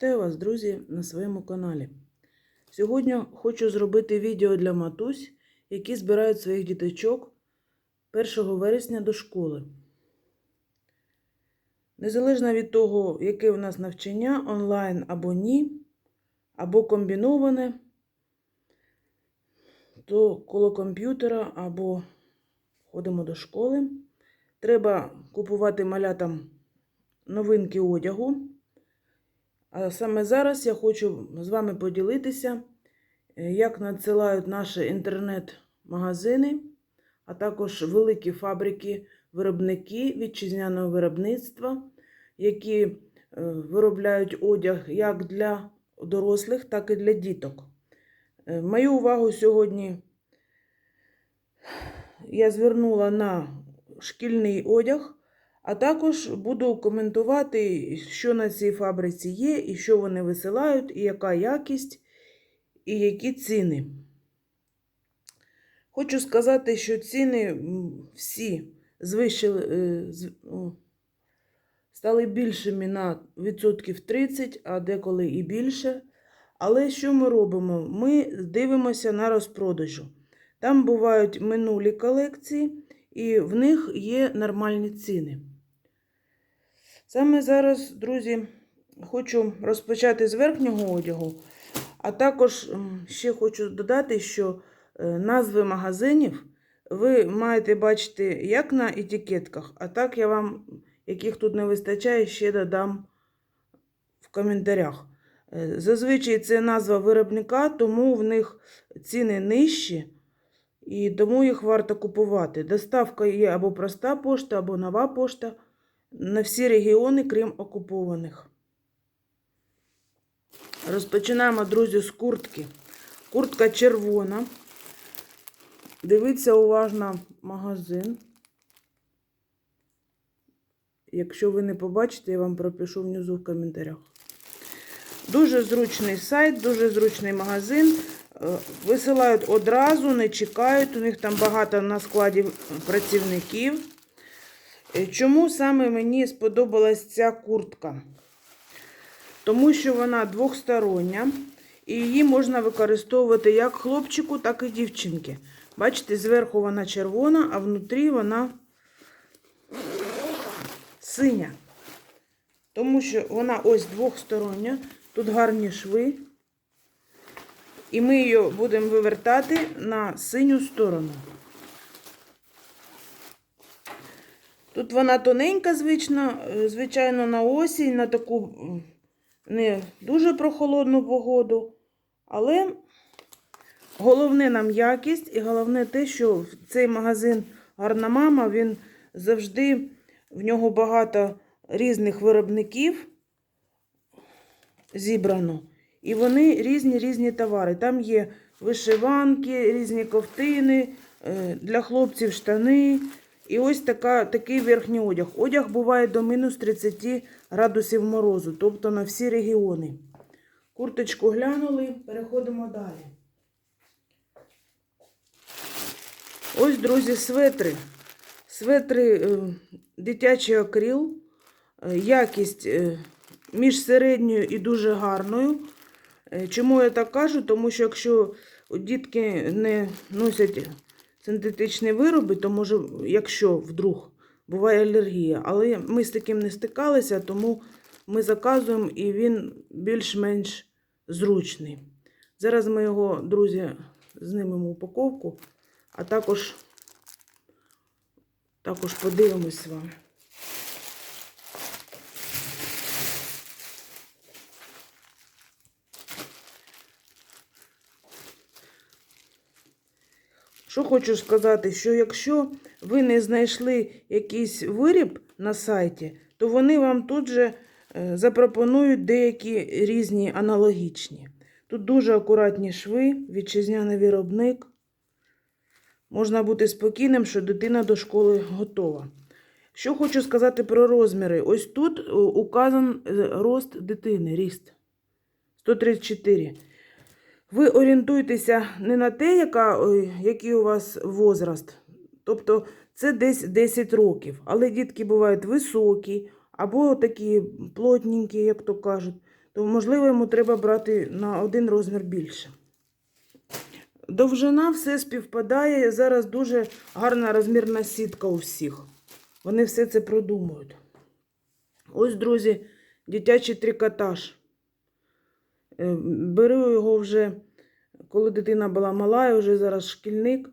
Вітаю вас, друзі, на своєму каналі. Сьогодні хочу зробити відео для матусь, які збирають своїх діточок 1 вересня до школи. Незалежно від того, яке у нас навчання, онлайн або ні, або комбіноване, то коло комп'ютера або ходимо до школи. Треба купувати малятам новинки одягу. А саме зараз я хочу з вами поділитися, е, як надсилають наші інтернет-магазини, а також великі фабрики, виробники вітчизняного виробництва, які е, виробляють одяг як для дорослих, так і для діток. Е, Мою увагу сьогодні я звернула на шкільний одяг. А також буду коментувати, що на цій фабриці є, і що вони висилають, і яка якість, і які ціни. Хочу сказати, що ціни всі звищили, е, стали більшими на відсотків 30, а деколи і більше. Але що ми робимо? Ми дивимося на розпродажу. Там бувають минулі колекції, і в них є нормальні ціни. Саме зараз, друзі, хочу розпочати з верхнього одягу, а також ще хочу додати, що е, назви магазинів ви маєте бачити як на етикетках, а так я вам, яких тут не вистачає, ще додам в коментарях. Е, Зазвичай це назва виробника, тому в них ціни нижчі. І тому їх варто купувати. Доставка є або проста пошта, або нова пошта на всі регіони, крім окупованих. Розпочинаємо, друзі, з куртки. Куртка червона. Дивіться уважно магазин. Якщо ви не побачите, я вам пропишу внизу в коментарях. Дуже зручний сайт, дуже зручний магазин. Е, Висилають одразу, не чекають. У них там багато на складі працівників. Е, Чому саме мені сподобалась ця куртка? Тому що вона двохстороння, і її можна використовувати як хлопчику, так і дівчинки. Бачите, зверху вона червона, а внутрі вона синя. Тому що вона ось двохстороння, тут гарні шви. І ми її будемо вивертати на синю сторону. Тут вона тоненька, звично, е, звичайно, на осінь, на таку не дуже прохолодну погоду. Але головне нам якість і головне те, що цей магазин Гарна мама, він завжди, в нього багато різних виробників зібрано. І вони різні різні товари. Там є вишиванки, різні ковтини, е, для хлопців штани. І ось така, такий верхній одяг. Одяг буває до мінус 30 градусів морозу, тобто на всі регіони. Курточку глянули, переходимо далі. Ось, друзі, светри. Светри е, дитячий акрил. Е, якість е, між середньою і дуже гарною. Чому я так кажу? Тому що якщо дітки не носять синтетичні вироби, то може, якщо вдруг буває алергія. Але ми з таким не стикалися, тому ми заказуємо і він більш-менш зручний. Зараз ми його, друзі, знімемо упаковку, а також, також подивимось з вами. Що хочу сказати, що якщо ви не знайшли якийсь виріб на сайті, то вони вам тут же е, запропонують деякі різні аналогічні. Тут дуже акуратні шви, вітчизняний виробник. Можна бути спокійним, що дитина до школи готова. Що хочу сказати про розміри. Ось тут е, указан е, рост дитини, ріст 134. Ви орієнтуєтеся не на те, яка, який у вас возраст. Тобто це десь 10 років. Але дітки бувають високі, або такі плотненькі, як то кажуть. то, можливо, йому треба брати на один розмір більше. Довжина все співпадає. Зараз дуже гарна розмірна сітка у всіх. Вони все це продумують. Ось, друзі, дитячий трикотаж. Е, Беру його вже, коли дитина була мала, і вже зараз шкільник.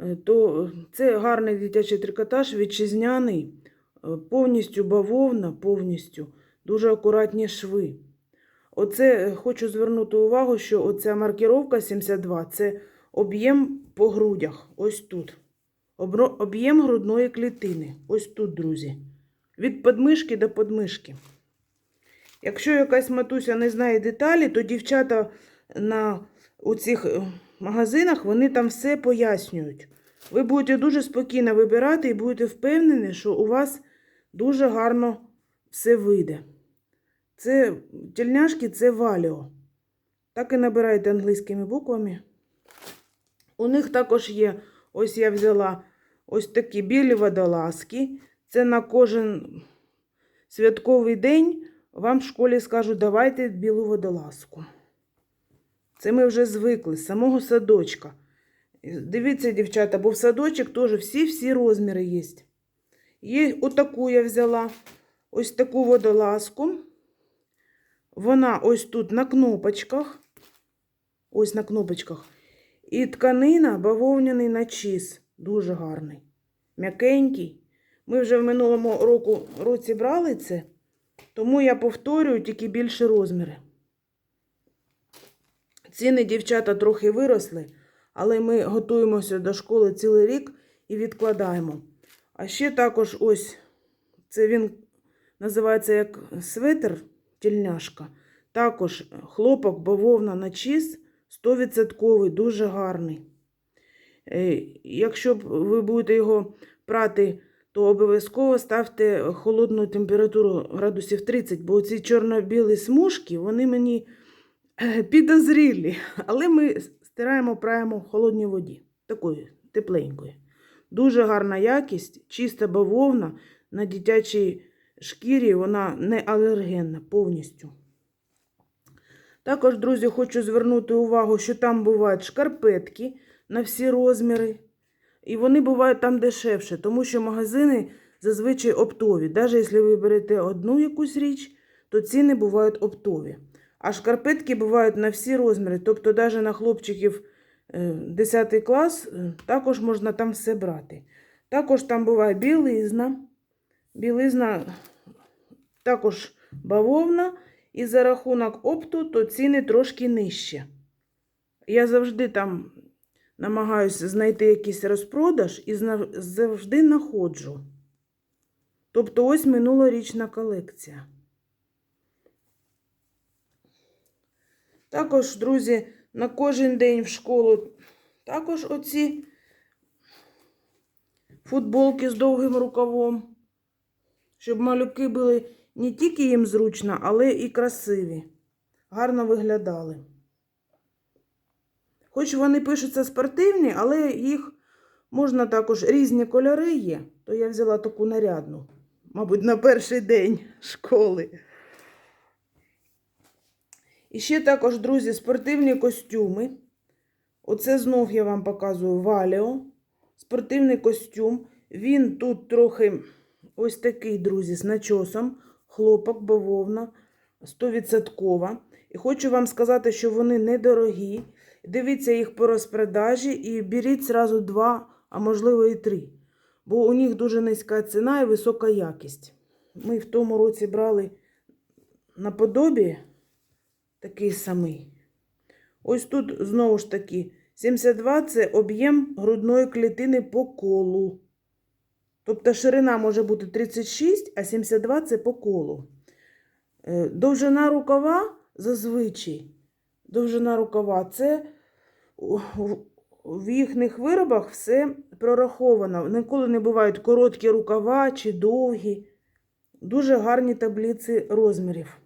Е, То це гарний дитячий трикотаж, вітчизняний, е, повністю бавовна, повністю, дуже акуратні шви. Оце хочу звернути увагу, що оця маркіровка 72 це об'єм по грудях. Ось тут. Об'єм грудної клітини. Ось тут, друзі. Від подмишки до подмишки. Якщо якась матуся не знає деталі, то дівчата на у цих е, магазинах вони там все пояснюють. Ви будете дуже спокійно вибирати і будете впевнені, що у вас дуже гарно все вийде. Це тільняшки це валіо. Так і набирайте англійськими буквами. У них також є, ось я взяла ось такі білі водолазки. Це на кожен святковий день вам в школі скажуть, давайте білу водолазку. Це ми вже звикли з самого садочка. Дивіться, дівчата, бо в садочок теж всі-всі розміри є. Є отаку я взяла, ось таку водолазку. Вона ось тут на кнопочках. Ось на кнопочках. І тканина бавовняний начіс. Дуже гарний. М'якенький. Ми вже в минулому року, році брали це, тому я повторюю тільки більше розміри. Ціни дівчата трохи виросли, але ми готуємося до школи цілий рік і відкладаємо. А ще також ось це він називається як светр, тільняшка. Також хлопок, бавовна начіс 100%, дуже гарний. Е, Якщо ви будете його прати, то обов'язково ставте холодну температуру градусів 30, бо ці чорно-білі смужки, вони мені е, підозрілі. Але ми стираємо, праємо в холодній воді, такої тепленької. Дуже гарна якість, чиста бавовна на дитячій шкірі, вона не алергенна повністю. Також, друзі, хочу звернути увагу, що там бувають шкарпетки на всі розміри. І вони бувають там дешевше, тому що магазини зазвичай оптові. Навіть якщо ви берете одну якусь річ, то ціни бувають оптові. А шкарпетки бувають на всі розміри. Тобто, навіть на хлопчиків е, 10 клас е, також можна там все брати. Також там буває білизна. Білизна також бавовна. І за рахунок опту, то ціни трошки нижче. Я завжди там намагаюся знайти якийсь розпродаж і завжди знаходжу. Тобто ось минулорічна колекція. Також, друзі, на кожен день в школу також оці футболки з довгим рукавом, щоб малюки були не тільки їм зручно, але і красиві. Гарно виглядали. Хоч вони пишуться спортивні, але їх можна також різні кольори є, то я взяла таку нарядну, мабуть, на перший день школи. І ще також, друзі, спортивні костюми. Оце знов я вам показую Валіо. Спортивний костюм. Він тут трохи ось такий, друзі, з начосом. Хлопок, бавовна, 100%. І хочу вам сказати, що вони недорогі. Дивіться їх по розпродажі і беріть зразу два, а можливо і три. Бо у них дуже низька ціна і висока якість. Ми в тому році брали наподобі такий самий. Ось тут знову ж таки 72 це об'єм грудної клітини по колу. Тобто ширина може бути 36, а 72 це по колу. Е, Довжина рукава зазвичай. Довжина рукава це в їхніх виробах все прораховано. Ніколи не бувають короткі рукава чи довгі. Дуже гарні таблиці розмірів.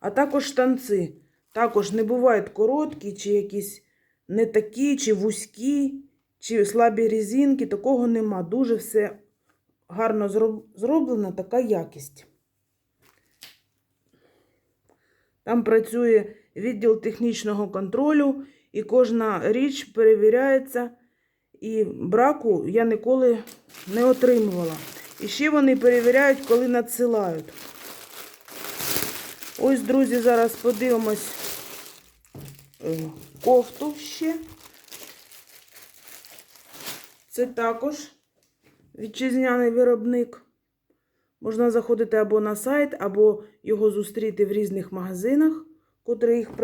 А також штанці. Також не бувають короткі, чи якісь не такі, чи вузькі, чи слабі різинки. Такого нема. Дуже все гарно зроб- зроблено, така якість. Там працює відділ технічного контролю, і кожна річ перевіряється. І браку я ніколи не отримувала. І ще вони перевіряють, коли надсилають. Ось, друзі, зараз подивимось е, кофту ще. Це також вітчизняний виробник. Можна заходити або на сайт, або його зустріти в різних магазинах, котрі їх